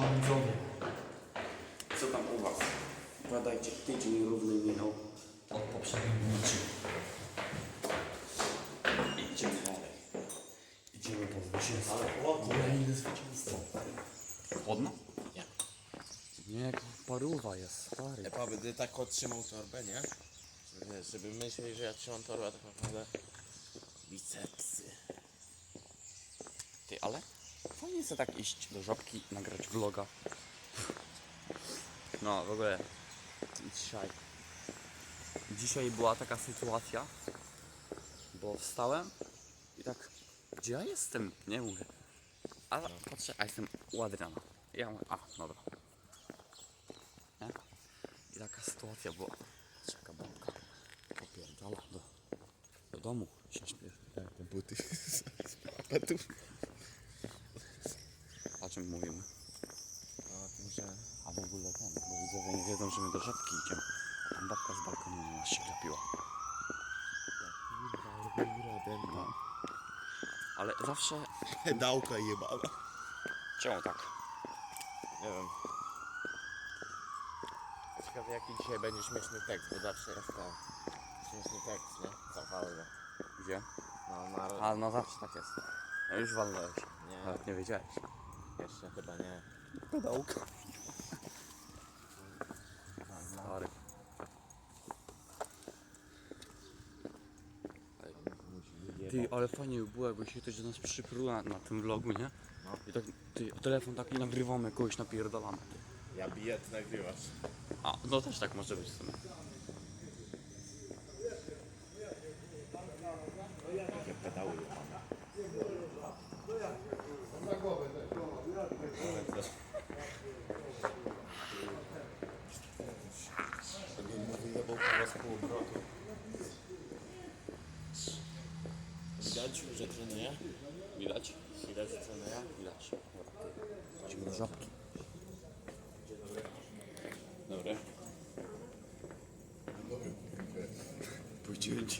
Siema widzowie. Co tam u was? Badajcie, tydzień równy minął od poprzedniej nocy. Idziemy dalej. Idziemy po zwycięstwo. Kolejne zwycięstwo. Chłodno? Nie. Nie, jak paruwa jest, stary. Ja będę tak otrzymał torbę, nie? Żeby, myśleli, że ja trzymam torbę, tak naprawdę bicepsy. Ty, ale fajnie sobie tak iść do żabki, nagrać vloga. No, w ogóle dzisiaj. Dzisiaj była taka sytuacja, bo wstałem i tak, gdzie ja jestem? Nie mówię. A patrzę, a jestem u Adriana. Ja mówię, a, dobra. Nie? I taka sytuacja była. Czeka babka. Popierdala do, do domu się śpieszy. Tak, te buty. O czym mówimy? A tym, że... A w ogóle ten, bo widzowie nie wiedzą, że my do żabki idziemy. A tam babka z balkonu na nas się klepiła. No. Ale zawsze... Pedałka jebała. Czemu tak? Nie wiem. Ciekawe jaki dzisiaj będzie śmieszny tekst, bo zawsze jest to śmieszny tekst, nie? Zapalny. Gdzie? No, na... A no zawsze tak jest. No już walnąłeś. Nie. Nawet nie wiedziałeś. Jeszcze chyba nie. Pedałka. Stary. Ty, ale fajnie by było, jakby się ktoś do nas przypruł na, tym vlogu, nie? No. I tak, ty, telefon taki nagrywamy, kogoś napierdalamy. Ja biję, ty nagrywasz. A, no też tak może być w sumie.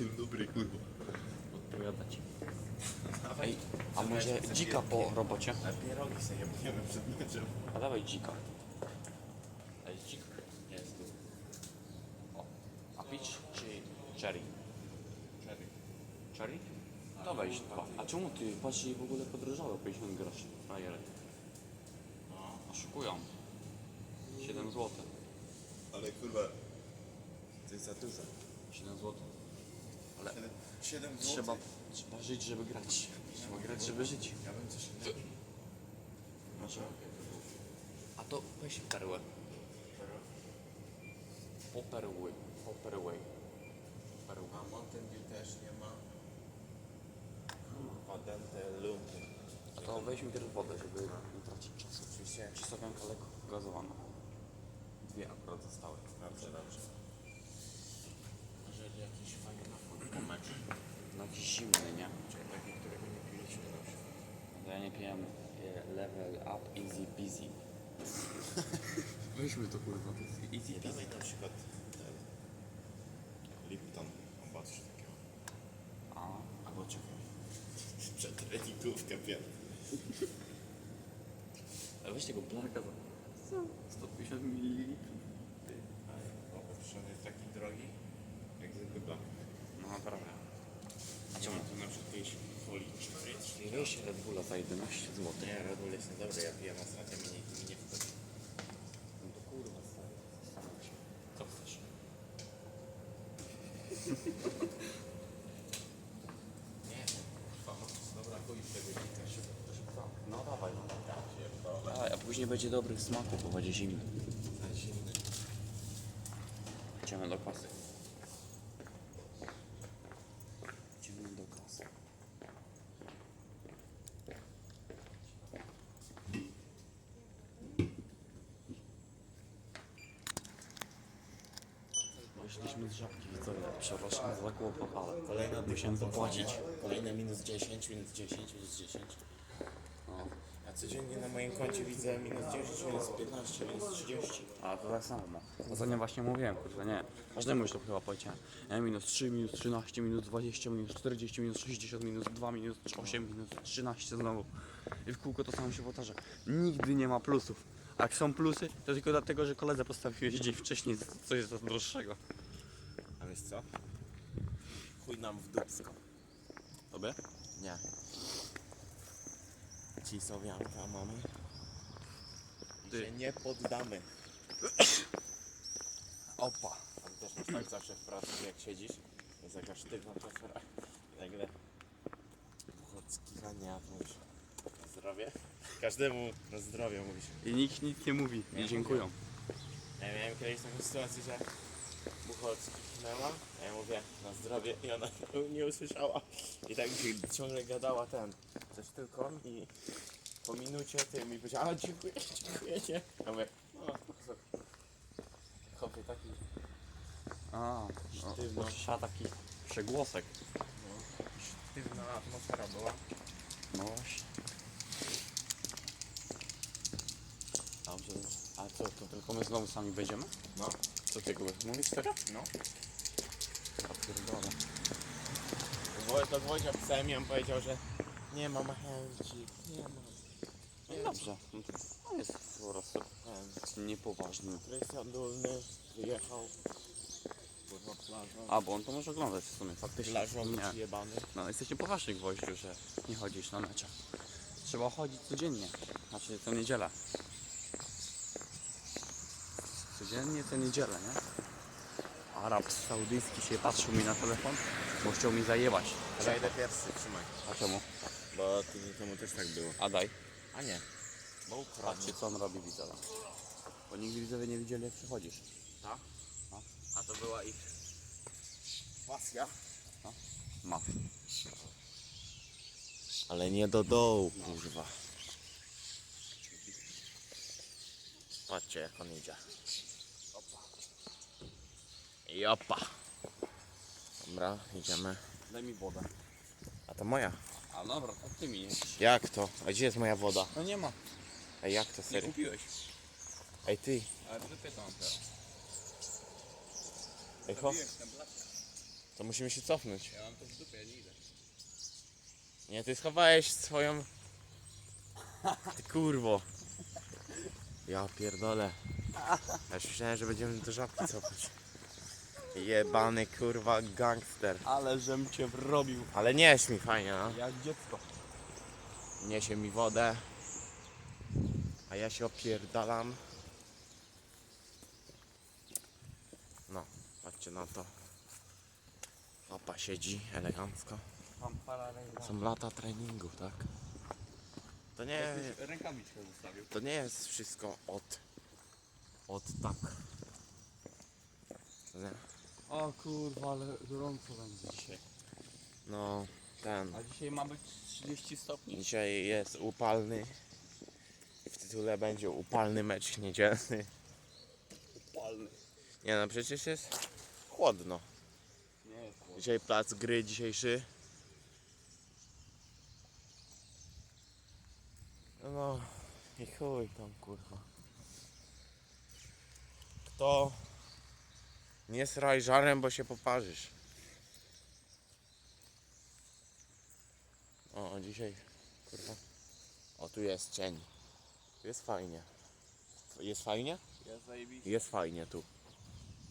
Dzień dobry, kurwa. Odpowiadać. Ej, a może dzika po robocie? A pierogi sobie jebniemy przed meczem. A dawaj dzika. A jest dzik? Jest tu. O. A peach czy cherry? Cherry. Cherry? To weź dwa. A czemu ty? Patrz, jej w ogóle podrożało 50 groszy. Frajery. No, oszukują. 7 zł. Ale kurwa, to jest za dużo. 7 zł. Ale 7 trzeba, trzeba żyć, żeby grać. Trzeba grać, żeby żyć. Ja bym coś innego. Może. A to weź perłę. Po perły. Po perły. Perła. A Mountain Dew też nie ma. Kurwa, Dente Lumpy. A to weźmy pierw wodę, żeby nie tracić czasu. Oczywiście. Przystawionka lekko gazowana. Dwie akurat zostały. Dobrze, dobrze. Jeżeli jakiś fajny napój meczu. No jakiś zimny, nie? Taki, którego nie piliśmy przykład. No ja nie piję e, level up easy peasy. Weźmy to kurwa, easy Nie dawaj na przykład ten Lipton albo coś takiego. A, Albo czekaj. Przed treningówkę wiem. ale weź tego blaka za... Co? 150 ml. O, przecież on jest taki drogi, jak zwykły blak. No naprawdę. A czemu to na przykład jakiejś folii Weź Red Bulla za 11 zł. Nie, Red Bull jest niedobry, ja piję ostatnio mi nie, mi nie wchodzi. No to kurwa stary. Co chcesz? Nie, kurwa, dobra, chuj tego dzika się No dawaj, no dawaj. A później będzie dobrych smaków, bo będzie na zimny. Idziemy do kasy. Idziemy do kasy. Wyszliśmy z żabki, widzowie, przepraszam za kłopot, ale Kolejna musiałem zapłacić. Kolejne minus 10, minus 10, minus 10. No. A codziennie na moim koncie widzę minus 10, minus 15, minus 30. A to tak samo. Ostatnio właśnie mówiłem, kurczę, nie. Każdemu już to chyba powiedziałem. Minus 3, minus 13, minus 20, minus 40, minus 60, minus 2, minus 8, minus 13 znowu. I w kółko to samo się powtarza. Nigdy nie ma plusów. A jak są plusy, to tylko dlatego, że koledze postawiłeś dzień wcześniej coś za droższego. Wiesz co? Chuj nam w dupsko. Tobie? Nie. Ci Sowianka mamy. I Ty. się nie poddamy. Opa. Ale też masz tak zawsze w pracy, że jak siedzisz, jest jakaś sztywna i nagle Buchocki Hania, mówisz na zdrowie? Każdemu na zdrowie mówisz. I nikt nic nie mówi. Nie Nie dziękują. Ja miałem kiedyś taką sytuację, że Buchocki chnęła, a ja mówię na zdrowie i ona nie usłyszała. I tak ciągle gadała ten, coś tylko i po minucie ty mi powiedziała, a dziękuję, dziękuję cię. Ja mówię, no. Chłopie taki, A, Sztywno. no, taki przegłosek. no, sztywna atmosfera była. No właśnie. Dobrze, a co to? Tylko my znowu sami będziemy? No, Co ty mówisz? Mówisz serio? no. Pierdolę. Wo- Do Wojcia pisałem i on powiedział, że nie mam chęci, nie mam. No dobrze. No to jest po prostu Chęci. niepoważny. Krystian Dulny wyjechał. Kurwa plażą. A, bo on to może oglądać w sumie, faktycznie. Plażą Nie. przyjebany. No, jesteś niepoważny gwoździu, że nie chodzisz na mecze. Trzeba chodzić codziennie. Znaczy co niedzielę. Codziennie to niedzielę, nie? Arab saudyjski się patrzył mi na telefon, bo chciał mi zajebać. Ja idę pierwszy, trzymaj. A czemu? Bo tydzień temu też tak było. A daj. A nie. Bo Patrzcie ukradnie. co on robi widzowie. Bo nigdy widzowie nie widzieli jak przychodzisz. Tak? No. A to była ich pasja. Ma. Ale nie do dołu, kurwa. Patrzcie jak on idzie. I opa. Dobra, idziemy. Daj mi wodę. A to moja. A dobra, to ty mi jedziesz. Jak to? A gdzie jest moja woda? No nie ma. Ej, jak to Nie serio? kupiłeś. Ej ty. Ale wypytam teraz. Ej, ho. ten blacie. To musimy się cofnąć. Ja mam to w dupie, ja nie idę. Nie, ty schowałeś swoją... Ty kurwo. Ja pierdolę. Ja już myślałem, że będziemy do żabki cofać. Jebany kurwa gangster. Ale żem cię wrobił. Ale nie jest mi fajnie, no. Jak dziecko. Niesie mi wodę. A ja się opierdalam. No, patrzcie na to. Opa siedzi elegancko. Mam Są lata treningu, tak? To nie, Rękawiczkę zostawił. to nie jest wszystko od, od tak. Nie? O kurwa, ale gorąco będzie dzisiaj. No, ten. A dzisiaj ma być 30 stopni. Dzisiaj jest upalny. W tytule będzie upalny mecz niedzielny. Upalny. Nie no, przecież jest chłodno. Nie jest chłodno. Dzisiaj plac gry dzisiejszy. No i chuj tam kurwa. Kto nie sraj żarem, bo się poparzysz. O, dzisiaj kurwa. O, tu jest cień. Tu jest fajnie. Jest fajnie? Jest zajebiście. Jest fajnie tu.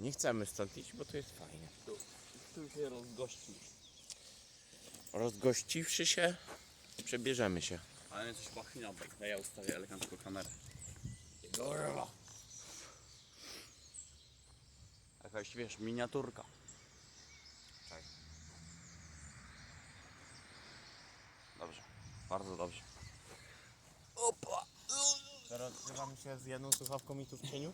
Nie chcemy stąd iść, bo tu jest fajnie. Tu się rozgościł. Rozgościwszy się, przebierzemy się. Ale coś pachnie bok. Ja ustawię elegancko kamerę. Kurwa. Jakaś wiesz, miniaturka. Tak. Dobrze. Bardzo dobrze. Opa! Teraz zrywam się z jedną słuchawką i tu w cieniu?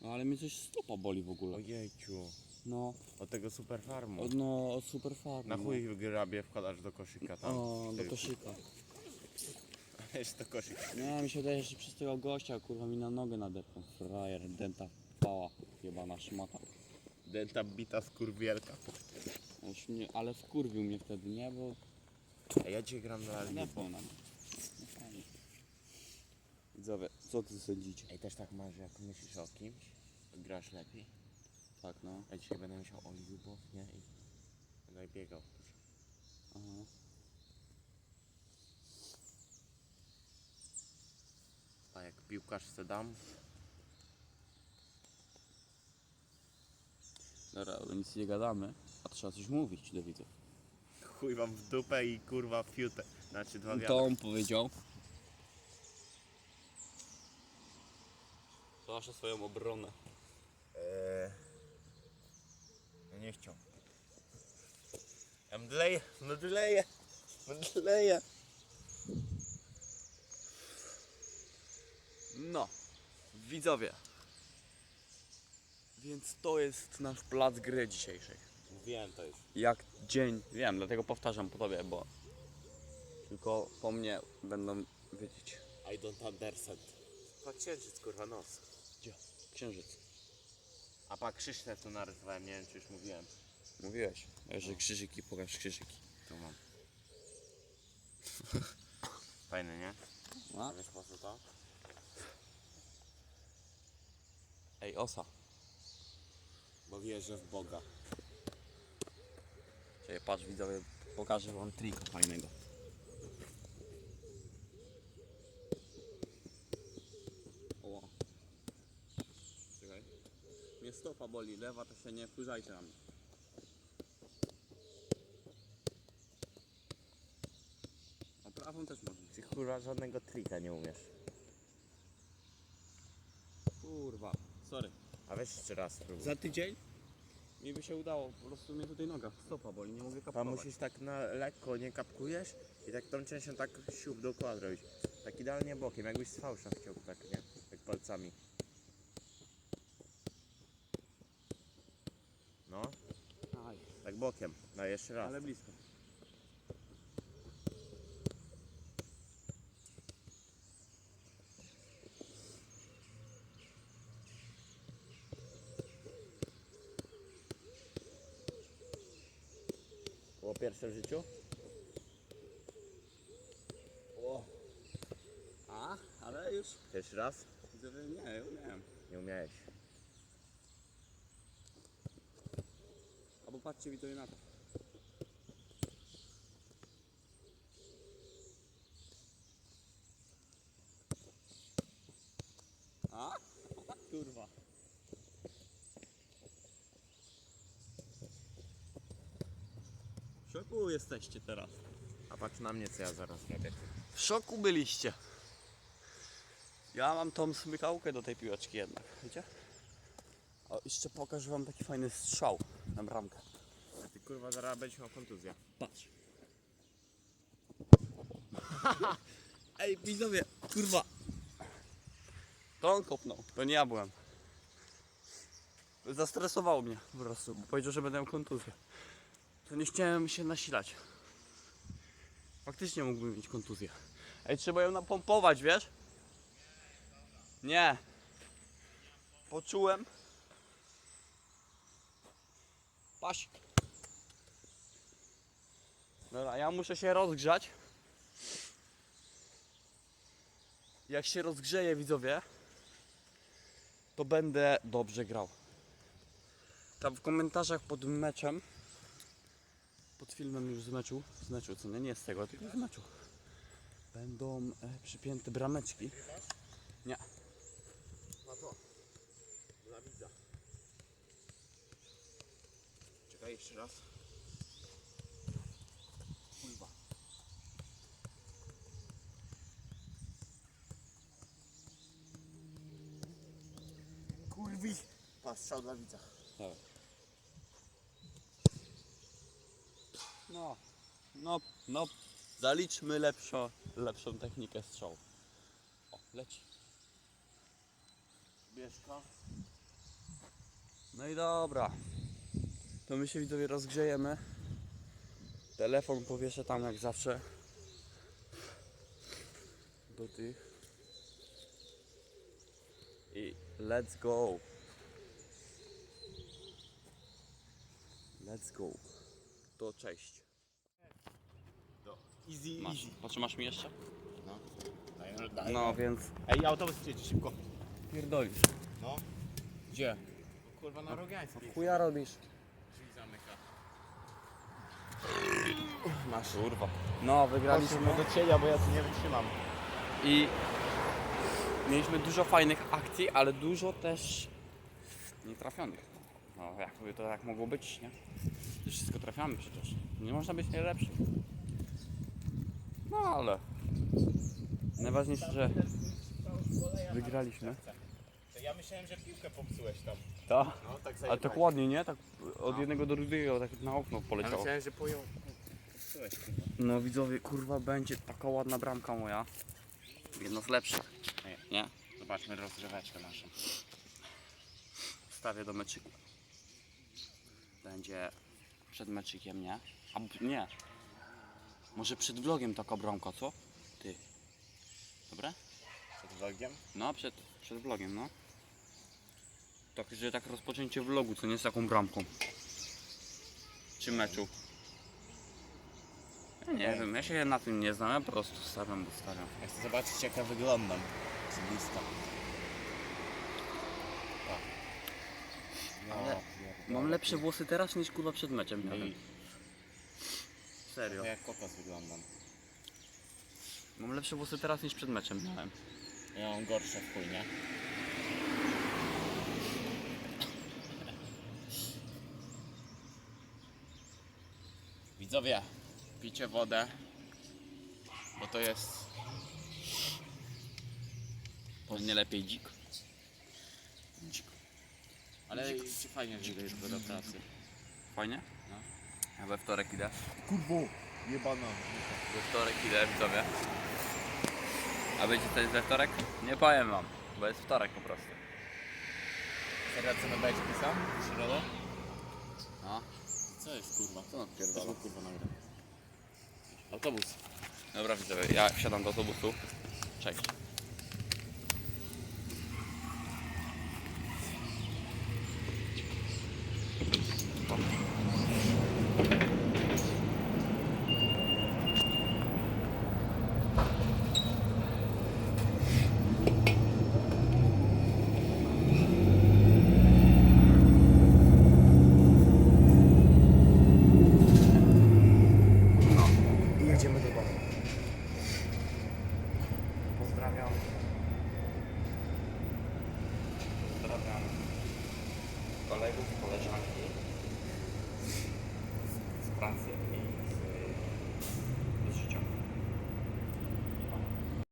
No ale mnie coś stopa boli w ogóle. Ojejciu. No, Od tego super farmu. od, no, od super farmy. Na chuj grabie wkładasz do koszyka tam. O, do koszyka. Jest to koszyk. Nie, mi się wydaje, że przez tego gościa, kurwa, mi na nogę nadepnął. Frajer, denta pała, jebana szmata. Denta bita skurwielka. Już mnie, ale wkurwił mnie wtedy, nie? Bo A ja dzisiaj gram na nadepnął na mnie. No fajnie. Widzowie, co ty sądzicie? Ej, też tak masz, jak myślisz o kimś, grasz lepiej. Tak, no. Ja dzisiaj będę myślał o Libo, nie? I będę biegał. Aha. Piłkarzce dam. Dobra, ale nic nie gadamy, a trzeba coś mówić do widzów. Chuj wam w dupę i kurwa w fiutę. Znaczy dwa wiatry. To on powiedział. Proszę swoją obronę. Eee, ja nie chciał. Ja mdleję, mdleję, mdleję. No, widzowie. Więc to jest nasz plac gry dzisiejszej. Mówiłem to już. Jak dzień, wiem, dlatego powtarzam po tobie, bo tylko po mnie będą wiedzieć. I don't understand. Pa księżyc, kurwa, nos. Gdzie? Księżyc. A pa Krzysztof tu narysowałem, nie wiem czy już mówiłem. Mówiłeś, że krzyżyki, pokaż krzyżyki. Tu mam. Fajne, nie? Co to? Ej, osa. Bo wierzę w Boga. Czekaj, patrz widzowie, pokażę wam trika fajnego. O. Czekaj. Mnie stopa boli, lewa to się nie wkurzajcie na mnie. A prawą też można. Ty kurwa żadnego trika nie umiesz. Kurwa, sorry. A weź jeszcze raz spróbuj. Za tydzień mi by się udało, po prostu mnie tutaj noga, stopa boli, nie mogę Pan kapować. musisz tak na lekko, nie kapkujesz i tak tą częścią tak siup dookoła zrobić. Tak idealnie bokiem, jakbyś z fałsza chciał tak, nie? Tak palcami. No, Aj, tak bokiem. No jeszcze raz. ale blisko. Pierwsze w życiu? O. A, ale już Pierwszy raz? widzowie nie, umiałem. Nie umiałeś. Albo patrzcie na to. A? Jesteście teraz. A patrz na mnie, co ja zaraz robię. W szoku byliście. Ja mam tą smykałkę do tej piłeczki jednak, wiecie? O, jeszcze pokażę wam taki fajny strzał na bramkę. Ty kurwa zaraz będziesz miał kontuzję. Patrz. Ej, widzowie, kurwa. To on kopnął, to nie ja byłem. Zastresowało mnie po prostu, bo powiedział, że będę miał kontuzję. To nie chciałem się nasilać. Faktycznie mógłbym mieć kontuzję. Ej, trzeba ją napompować, wiesz? Nie. Poczułem. Paś. Dobra, ja muszę się rozgrzać. Jak się rozgrzeję, widzowie, to będę dobrze grał. Tam w komentarzach pod meczem, pod filmem już z meczu, z meczu, co nie, nie z tego, tylko z meczu, będą e, przypięte brameczki. Nie. Na to. Dla widza. Czekaj jeszcze raz. Kurwa. Kurwi! Pas strzał dla widza. Tak. No, no, no, zaliczmy lepszą, lepszą technikę strzału. O, leci. Bierzka. No i dobra. To my się widzowie rozgrzejemy. Telefon powieszę tam jak zawsze. Do tych. I let's go. Let's go. To cześć. Easy, Masz, potrzymasz mi jeszcze? No. Daj, daj. No więc Ej, autobus jedzie szybko. pierdolisz. No. Gdzie? Kurwa na Rogańskiej. Chuja robisz? Drzwi zamyka. Masz. Kurwa. No, wygraliśmy. do cienia, bo ja tu nie wytrzymam. I mieliśmy dużo fajnych akcji, ale dużo też nietrafionych. No, jakby to tak mogło być, nie? Wszystko trafiamy przecież. Nie można być najlepszym. No ale najważniejsze, że wygraliśmy. To ja myślałem, że piłkę popsułeś tam. To? No, tak Ale tak ładnie, nie? Tak od jednego do drugiego, tak na okno Ja poleciało. myślałem, że pojął. Popsułeś, kurwa. No widzowie, kurwa, będzie taka ładna bramka moja. Jedna z lepszych. Nie? Zobaczmy rozgrzeweczkę naszą. Wstawię do meczyku. Będzie przed meczykiem, nie? A nie. Może przed vlogiem taka bramka, co? Ty. Dobra? Przed vlogiem? No, przed, przed vlogiem, no. Tak, że tak rozpoczęcie vlogu, co nie z taką bramką. Czy meczu. Ja nie wiem, ja się na tym nie znam, ja po prostu stawiam, bo stawiam. Ja chcę zobaczyć jak ja wyglądam. Z bliska. Tak. No, Ale. Mam lepsze włosy teraz niż kurwa przed meczem miałem. Serio. to jak kokos wyglądam. Mam lepsze włosy teraz niż przed meczem miałem. Ja mam gorsze w chuj, nie? Widzowie, picie wodę, bo to jest Nie lepiej dzik. dzik. Ale ci fajnie, że idziesz do pracy. Fajnie? We wtorek idę. Kurwo, jebana. We wtorek idę, widzowie. A będzie coś we wtorek? Nie powiem wam, bo jest wtorek po prostu. Co na będzie pisał? W środę? No. Co jest kurwa? Co on pierdala? Co kurwa nagra? Autobus. Dobra widzowie, ja wsiadam do autobusu. Cześć.